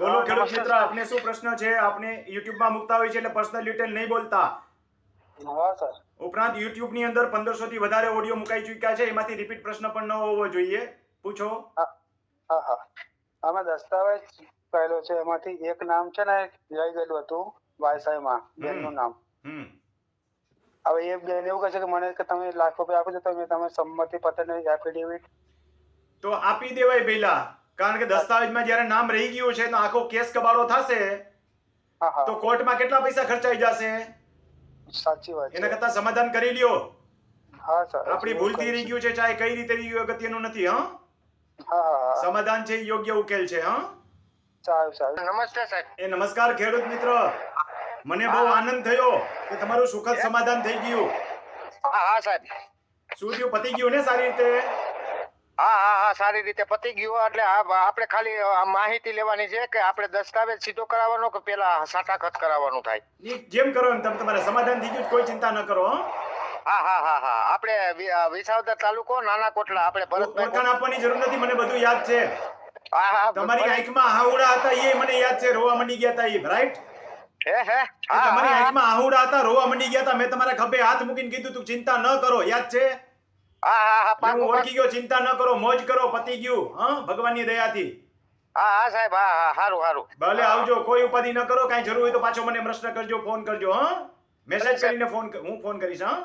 બોલો ખેડૂત મિત્ર આપને શું પ્રશ્ન છે? આપને યુટ્યુબમાં મૂકતા હોય છે એટલે પર્સનલ ડિટેલ નહીં બોલતા. ઉપરાંત YouTube ની અંદર પંદરસો થી વધારે ઓડિયો મુકાઈ ચૂક્યા છે. એમાંથી રિપીટ પ્રશ્ન પણ ન હોવો જોઈએ. પૂછો. હા હા અમે દસ્તાવેજ પહેલો છે. એમાંથી એક નામ છે ને લઈ ગયેલું હતું વાયસાઈમાં બેનનું નામ. હમ. હવે એ બેન એવું કહે છે કે મને કે તમે લાખ રૂપિયા આપી દો તમે તમે સંમતિ પત્રની એફિડેવિટ તો આપી દેવાય પહેલા. કારણ કે દસ્તાવેજમાં જ્યારે નામ રહી ગયું છે તો આખો કેસ કબાડો થશે. હા તો કોર્ટમાં કેટલા પૈસા ખર્ચાઈ જશે? સાચી વાત એના કરતા સમાધાન કરી લ્યો. હા સર આપણી ભૂલથી રહી ગયું છે ચાહે કઈ રીતે રહી ગયું અગત્યનું નથી હા? સમાધાન છે યોગ્ય ઉકેલ છે હા? સારું સારું. નમસ્તે સાહેબ. એ નમસ્કાર ખેડૂત મિત્ર. મને બહુ આનંદ થયો કે તમારું સુખદ સમાધાન થઈ ગયું. હા હા સાહેબ. શું થયું? પતી ગયું ને સારી રીતે? હા હા હા સારી રીતે પતી ગયું. એટલે આપણે ખાલી માહિતી લેવાની છે કે આપણે દસ્તાવેજ સીધો કરાવવાનો કે પેલા સાટાખત કરાવવાનું થાય? જેમ કરો એમ તમે તમારે સમાધાન થઈ ગયું કોઈ ચિંતા ન કરો હા. હા હા હા આપણે વિસાવદર તાલુકો નાના કોટલા આપણે ભરતભાઈ આપવાની જરૂર નથી મને બધું યાદ છે. હા હા તમારી આંખમાં હાવડા હતા એ મને યાદ છે રોવા મંડી ગયા હતા એ રાઈટ હે હે. હા તમારી આંખમાં આહુડા હતા રોવા મંડી ગયા હતા મેં તમારા ખભે હાથ મૂકીને કીધું તું ચિંતા ન કરો યાદ છે? હા હા હા એટલે હું ઓળખી ગયો ચિંતા ન કરો મોજ કરો પતી ગયું હા ભગવાનની દયાથી. હા હા સાહેબ હા હા સારું સારું ભલે આવજો કોઈ ઉપાધિ ન કરો કાંઈ જરૂર હોય તો પાછો મને પ્રશ્ન કરજો ફોન કરજો હા? મેસેજ કરીને ફોન હું ફોન કરીશ હા?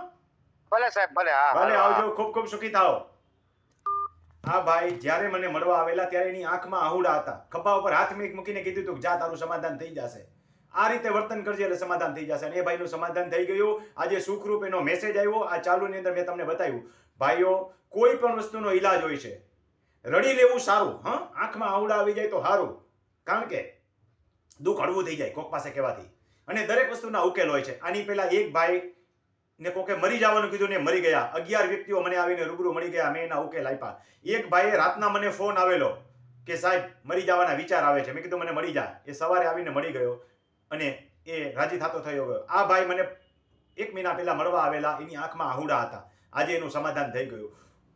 ભલે સાહેબ ભલે હા ભલે આવજો ખૂબ ખૂબ સુખી થાઓ. હા ભાઈ જ્યારે મને મળવા આવેલા ત્યારે એની આંખમાં આહુડા હતા. ખભા ઉપર હાથ મેક મૂકીને કીધું હતું જા તારું સમાધાન થઈ જશે. આ રીતે વર્તન કરજે એટલે સમાધાન થઈ જશે અને એ ભાઈનું સમાધાન થઈ ગયું. આજે સુખરૂપ એનો મેસેજ આવ્યો. આ ચાલુની અંદર મેં તમને બતાવ્યું. ભાઈઓ, કોઈ પણ વસ્તુનો ઈલાજ હોય છે. રડી લેવું સારું, હા? આંખમાં આવડા આવી જાય તો સારું કારણ કે દુઃખ હળવું થઈ જાય કોક પાસે કહેવાથી. અને દરેક વસ્તુના ઉકેલ હોય છે. આની પહેલા એક ભાઈ ને કોકે મરી જવાનું કીધું ને મરી ગયા. અગિયાર વ્યક્તિઓ મને આવીને રૂબરૂ મળી ગયા. મેં એના ઉકેલ આપ્યા. એક ભાઈએ રાતના મને ફોન આવેલો કે સાહેબ, મરી જવાના વિચાર આવે છે. મેં કીધું, મને મળી જા. એ સવારે આવીને મળી ગયો. અને એ રાજી થતો થયો ગયો. આ ભાઈ મને એક મહિના પહેલાં મળવા આવેલા, એની આંખમાં આહુડા હતા. આજે એનું સમાધાન થઈ ગયું.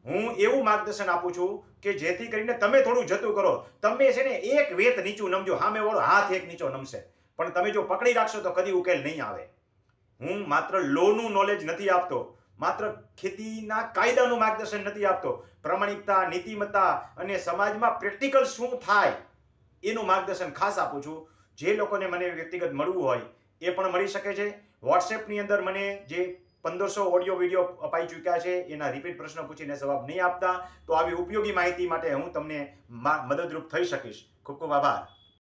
હું એવું માર્ગદર્શન આપું છું કે જેથી કરીને તમે થોડું જતું કરો. તમે છે ને એક વેત નીચું નમજો હામે વાળો હાથ એક નીચો નમશે. પણ તમે જો પકડી રાખશો તો કદી ઉકેલ નહીં આવે. હું માત્ર લોનું નોલેજ નથી આપતો. માત્ર ખેતીના કાયદાનું માર્ગદર્શન નથી આપતો. પ્રમાણિકતા, નીતિમત્તા અને સમાજમાં પ્રેક્ટિકલ શું થાય એનું માર્ગદર્શન ખાસ આપું છું. જે લોકોને મને વ્યક્તિગત મળવું હોય એ પણ મળી શકે છે. વોટ્સએપની અંદર મને જે પંદરસો ઓડિયો વીડિયો અપાઈ ચૂક્યા છે, એના રિપીટ પ્રશ્નો પૂછીને જવાબ નહીં આપતા, તો આવી ઉપયોગી માહિતી માટે હું તમને મદદરૂપ થઈ શકીશ. ખૂબ ખૂબ આભાર.